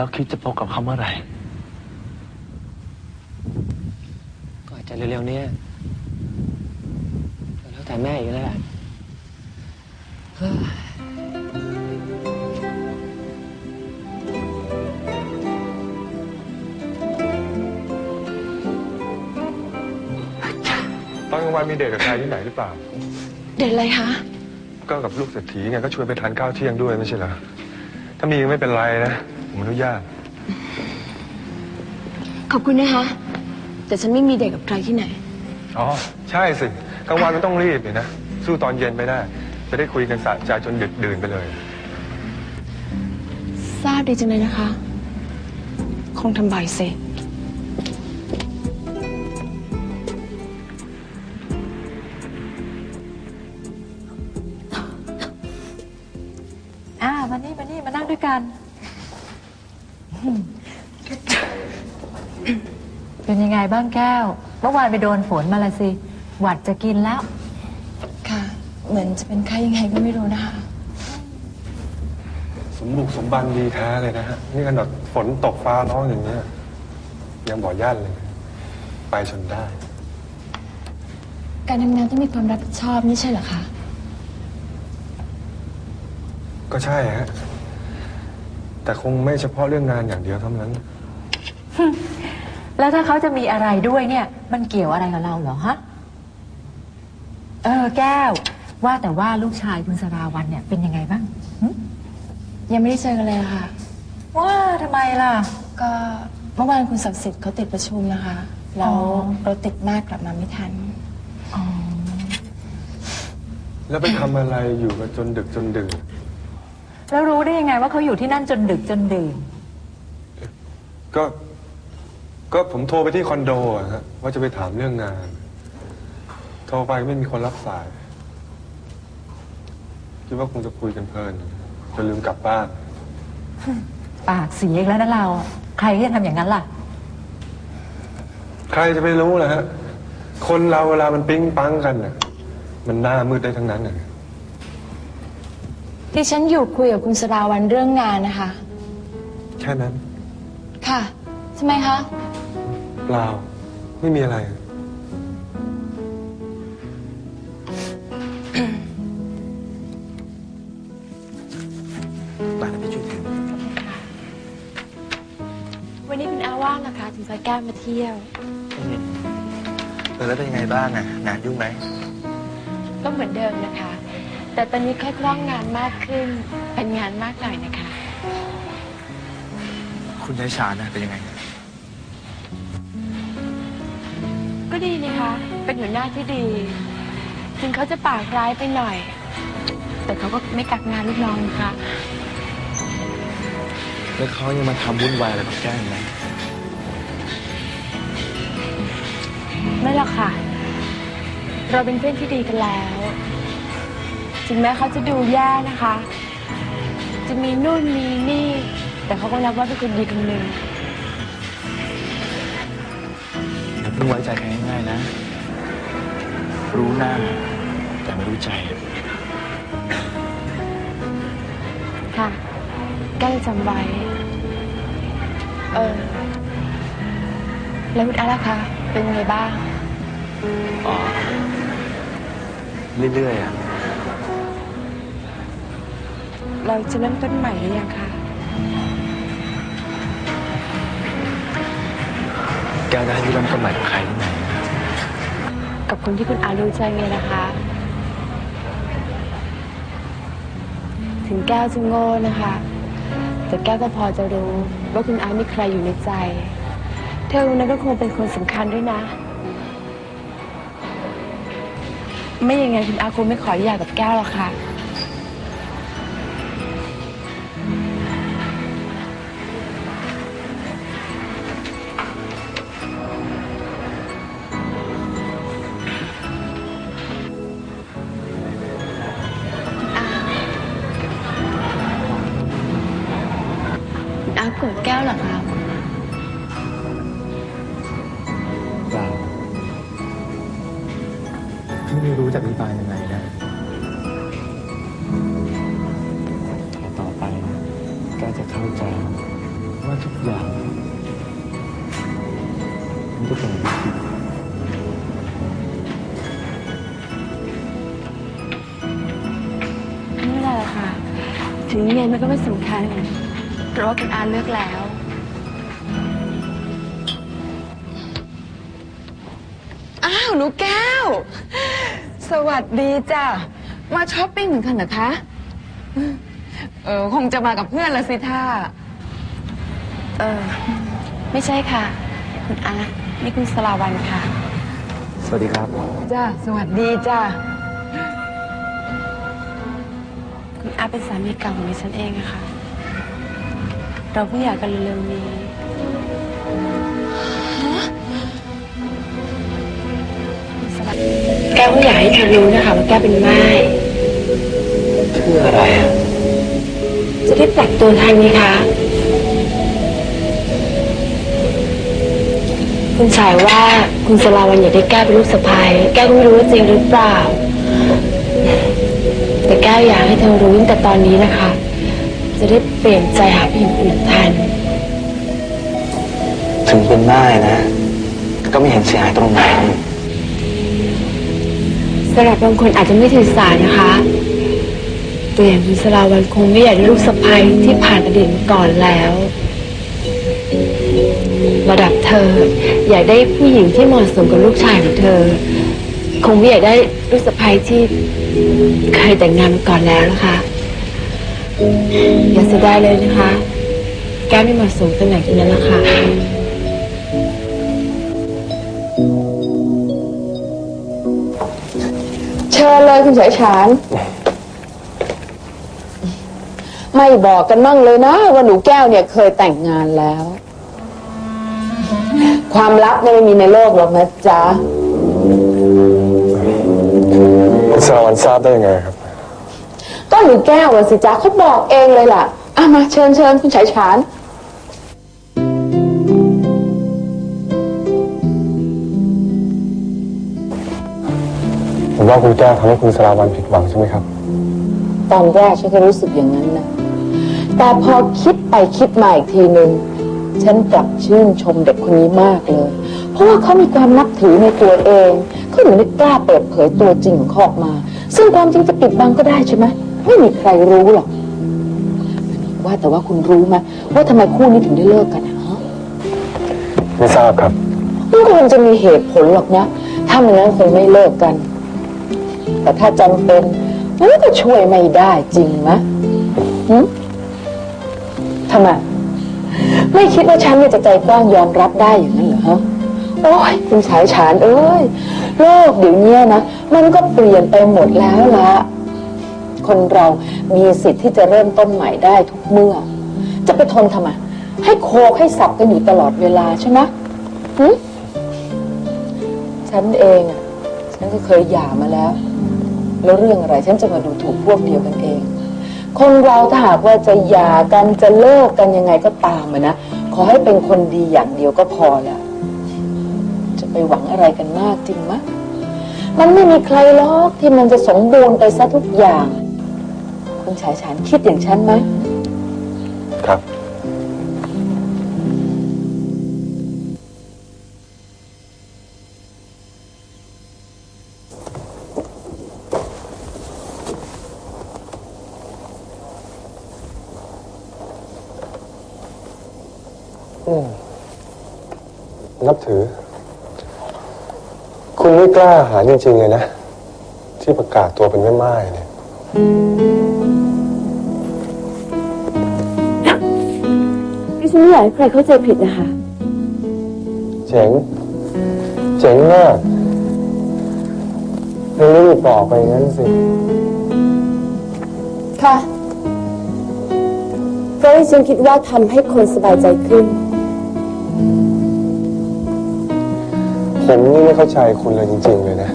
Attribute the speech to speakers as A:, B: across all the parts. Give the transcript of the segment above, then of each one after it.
A: แล้วคิดจะพบกับเขาเมื่อไหร่
B: ก็อาจจะเร็วๆเนี้ยแล้วแต่แม่อีกแล้วแหละเฮ้ย
C: ตอนกลางวันมีเดทกับใครที่ไหนหรือเปล่า
D: เด็ดอะไรคะ
C: ก็กับลูกเศรษฐีไงก็ชวนไปทานข้าวเที่ยงด้วยไม่ใช่เหรอ ถ้ามีก็ไม่เป็นไรนะผ มอนุญาต
D: ขอบคุณนะคะ แต่ฉันไม่มีเด็กกับใครที่ไหน
C: อ๋อ ใช่สิกลางวันมันต้องรีบเลยนะ สู้ตอนเย็นไม่ได้ จะได้คุยกันสะใจจนดึกดื่นไปเลย
D: ทราบดีจังเลยนะคะ คงทำบ่ายเสร็จ
E: อ่ามานี่มานี่มานั่งด้วยกัน เป็นยังไงบ้างแก้ว เมื่อวานไปโดนฝนมาละสิ หวัดจะกินแล้ว
D: ค่ะ เหมือนจะเป็นใครยังไงก็ไม่รู้นะคะ
C: สมบุกสมบันดีแท้เลยนะฮะ นี่ขนาดฝนตกฟ้าร้องอย่างเงี้ย ยังบ่อย่านเลย ไปจนได้
D: การทำงานต้องมีความรับผิดชอบไม่ใช่เหรอคะ
C: ก็ใช่ฮะ แต่คงไม่เฉพาะเรื่องงานอย่างเดียวเท่านั้น
E: แล้วถ้าเขาจะมีอะไรด้วยเนี่ย มันเกี่ยวอะไรกับเราเหรอฮะ เออแก้ว ว่าแต่ว่าลูกชายคุณสราวันเนี่ยเป็นยังไงบ้างหึ
D: ยังไม่ได้เจอกันเลยอะค่ะ
E: ว่าทำไมล่ะ
D: ก็เมื่อวานคุณศักดิ์สิทธิ์เขาติดประชุมนะคะ แล้ว
E: อ๋อ
D: รถติดมากกลับมาไม่ทัน
E: อ๋อ
C: แล้วไปทำอะไรอยู่กันจนดึกจนดื่น
E: แล้วรู้ได้ยังไงว่าเขาอยู่ที่นั่นจนดึกจนดื่น
C: ก็ ก็ผมโทรไปที่คอนโดอะฮะว่าจะไปถามเรื่องงาน โทรไปไม่มีคนรับสาย คิดว่าคงจะคุยกันเพลินจนลืมกลับบ้าน
E: ปากเสียอีกแล้วนะเรา ใครที่จะทำอย่างนั้นล่ะ
C: ใครจะไปรู้ล่ะฮะ คนเราเวลามันปิ๊งปังกันน่ะ มันหน้ามืดได้ทั้งนั้นน่ะ
D: ที่ฉันอยู่คุยกับคุณสราวันเรื่องงานนะคะ
C: แค่นั้น
D: ค่ะทำไมคะ
C: เปล่าไม่มีอะไร
A: มาแล้วพี่ช่วยถือ
D: วันนี้คุณอาว่างนะคะ ถึงพาแก้วมาเที่ยว
A: เออแล้วเป็นยังไงบ้างอะงานยุ่งไหม
D: ก็เหมือนเดิมนะคะ แต่ตอนนี้แค่คล่องงานมากขึ้น เป็นงานมากหน่อยนะคะ
A: คุณยายชาญนะเป็นยังไง
D: ก็ดีนะคะ เป็นหัวหน้าที่ดี ถึงเขาจะปากร้ายไปหน่อย แต่เขาก็ไม่กักงานลูกน้องนะคะ
A: แล้วเขายังมาทำวุ่นวายอะไรกับแก้มไหม
D: ไม่หรอกค่ะ เราเป็นเพื่อนที่ดีกันแล้ว ถึงแม้เขาจะดูแย่นะคะ จะมีนู่นมีนี่ แต่เขาก็นับว่าเป็นคนดีคนหนึ่ง
A: อย่าเพิ่งไว้ใจใครง่ายๆนะ รู้หน้า แต่ไม่รู้ใจ
D: ค่ะแก้วจะจำไว้ เออ แล้วคุณอาล่ะคะ เป็นยังไงบ้าง
A: อ๋อ เรื่อยๆอะ
D: เราจะเริ่มต้นใหม่หรือยังคะ
A: แก้วจะให้พี่เริ่มต้นใหม่กับใครที่ไหนนะ
D: กับคนที่คุณอารู้ใจไงนะคะ ถึงแก้วจะโง่นะคะ แต่แก้วก็พอจะรู้ว่าคุณอามีใครอยู่ในใจ เธอคนนั้นก็คงเป็นคนสำคัญด้วยนะ ไม่อย่างไงคุณอาคงไม่ขอหย่ากับแก้วหรอกค่ะ กรธแก้วเหรอคะ
A: เปล่าพี่ไม่รู้จะอธิบายยังไงนะแต่ต่อไปนะแกจะเข้าใจว่าว่าทุกอย่างมันจะเป็นอย่างที่คิด
D: ไม่เป็นไรหรอกค่ะ ถึงยังไงมันก็ไม่สำคัญ เพราะว่าคุณอาเลือกแล้ว
B: อ้าวหนูแก้ว สวัสดีจ้ะ มาช้อปปิ้งเหมือนกันเหรอคะ เออคงจะมากับเพื่อนละสิท่า
D: เออ ไม่ใช่ค่ะ คุณอานี่คุณสลาวันค่ะ
A: สวัสดีครับ
B: จ้าสวัสดีจ้า
D: คุณอาเป็นสามีเก่าของดิฉันเองอะค่ะ เราเพิ่งหย่ากันเร็วๆนี้คุณสลาแก้วก็อยากให้เธอรู้นะคะว่าแก้วเป็นไม้
A: ชื่ออะไรอะ
D: จะได้ปรับตัวทันไหมคะ คุณชายว่าคุณสลาวันอยากได้แก้วเป็นลูกสะใภ้แก้วก็ไม่รู้ว่าจริงหรือเปล่า แต่แก้วอยากให้เธอรู้ตั้งแต่ตอนนี้นะคะ จะได้เปลี่ยนใจหาผู้หญิงอื่นทัน
A: ถึงเป็นได้นะ ก็ไม่เห็นเสียหายตรงไหนนี่
D: สำหรับบางคนอาจจะไม่ถือสานะคะแต่อย่างคุณสลาวันคงไม่อยากได้ลูกสะใภ้ที่ผ่านอดีตมาก่อนแล้ว ระดับเธอ อยากได้ผู้หญิงที่เหมาะสมกับลูกชายของเธอ คงไม่อยากได้ลูกสะใภ้ที่เคยแต่งงานมาก่อนแล้วนะคะ อย่าเสียดายเลยนะคะ แก้วไม่เหมาะสมตำแหน่งที่นั้นละค่ะ
B: เชิญเลยคุณสายฉาน ไม่บอกกันมั่งเลยนะว่าหนูแก้วเนี่ยเคยแต่งงานแล้ว ความลับเนี่ยไม่มีในโลกหรอกนะจ๊ะ
C: คุณสราวันทราบได้ยังไงครับ
B: ก็ หนูแก้วอะสิจ๊ะเขาบอกเองเลยล่ะอะมาเชิญเชิญคุณสายฉาน
C: ผมว่าคุณแก้วทำให้คุณสราวันผิดหวังใช่ไหมครับ
B: ตอนแรกฉันก็รู้สึกอย่างนั้นนะแต่พอคิดไปคิดมาอีกทีหนึ่งฉันกลับชื่นชมเด็กคนนี้มากเลย เพราะว่าเขามีความนับถือในตัวเองเขาถึงได้กล้าเปิดเผยตัวจริงของเขาออกมา ซึ่งความจริงจะปิดบังก็ได้ใช่ไหม ไม่มีใครรู้หรอกว่าแต่ว่าคุณรู้ไหมว่าทำไมคู่นี้ถึงได้เลิกกันอะฮะ
C: ไม่ทราบครับ
B: มันคงจะมีเหตุผลหรอกนะ ถ้าไม่งั้นคงไม่เลิกกัน แต่ถ้าจำเป็นมันก็ช่วยไม่ได้จริงไหมหึทำไมไม่คิดว่าฉันเนี่ยจะใจกว้างยอมรับได้อย่างนั้นเหรอฮะโอ้ยคุณชายฉานเอ้ยโลกเดี๋ยวนี้นะ มันก็เปลี่ยนไปหมดแล้วละ คนเรามีสิทธิ์ที่จะเริ่มต้นใหม่ได้ทุกเมื่อ จะไปทนทำไมให้โคกให้สับกันอยู่ตลอดเวลาใช่ไหมหึฉันเองอะฉันก็เคยหย่ามาแล้ว แล้วเรื่องอะไรฉันจะมาดูถูกพวกเดียวกันเอง คนเราถ้าหากว่าจะหย่ากันจะเลิกกันยังไงก็ตามอะนะขอให้เป็นคนดีอย่างเดียวก็พอแล้วจะไปหวังอะไรกันมากจริงมะ มันไม่มีใครหรอกที่มันจะสมบูรณ์ไปซะทุกอย่าง คุณชายฉานคิดอย่างฉันไหม
C: ครับอืมนับถือ คุณไม่กล้าหาญจริงๆเลยนะ ที่ประกาศตัวเป็นแม่ไม้เนี่ย
D: ฉันไม่อยากให้ใครเข้าใจผิดนะคะ
C: เจ๋ง เจ๋งมากยังรีบบอกไปงั้นสิ
D: ค่ะ เพราะดิฉันคิดว่าทำให้คนสบายใจขึ้น
C: ผมนี่ไม่เข้าใจคุณเลยจริง ๆ เลยนะ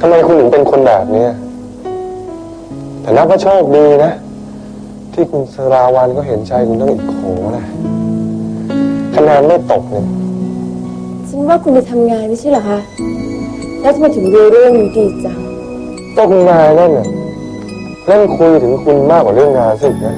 C: ทำไมคุณถึงเป็นคนแบบเนี้ยแต่นับว่าโชคดีนะ ที่คุณสราวันก็เห็นใจคุณต้องอีกโขนะคะแนนไม่ตกเนี่ย
D: ฉันว่าคุณไปทำงานไม่ใช่เหรอคะ แล้วทำไมถึงรู้เรื่องนี้ดีจัง
C: ก็คุณนายนั่นน่ะเล่นคุยถึงคุณมากกว่าเรื่องงานสินะ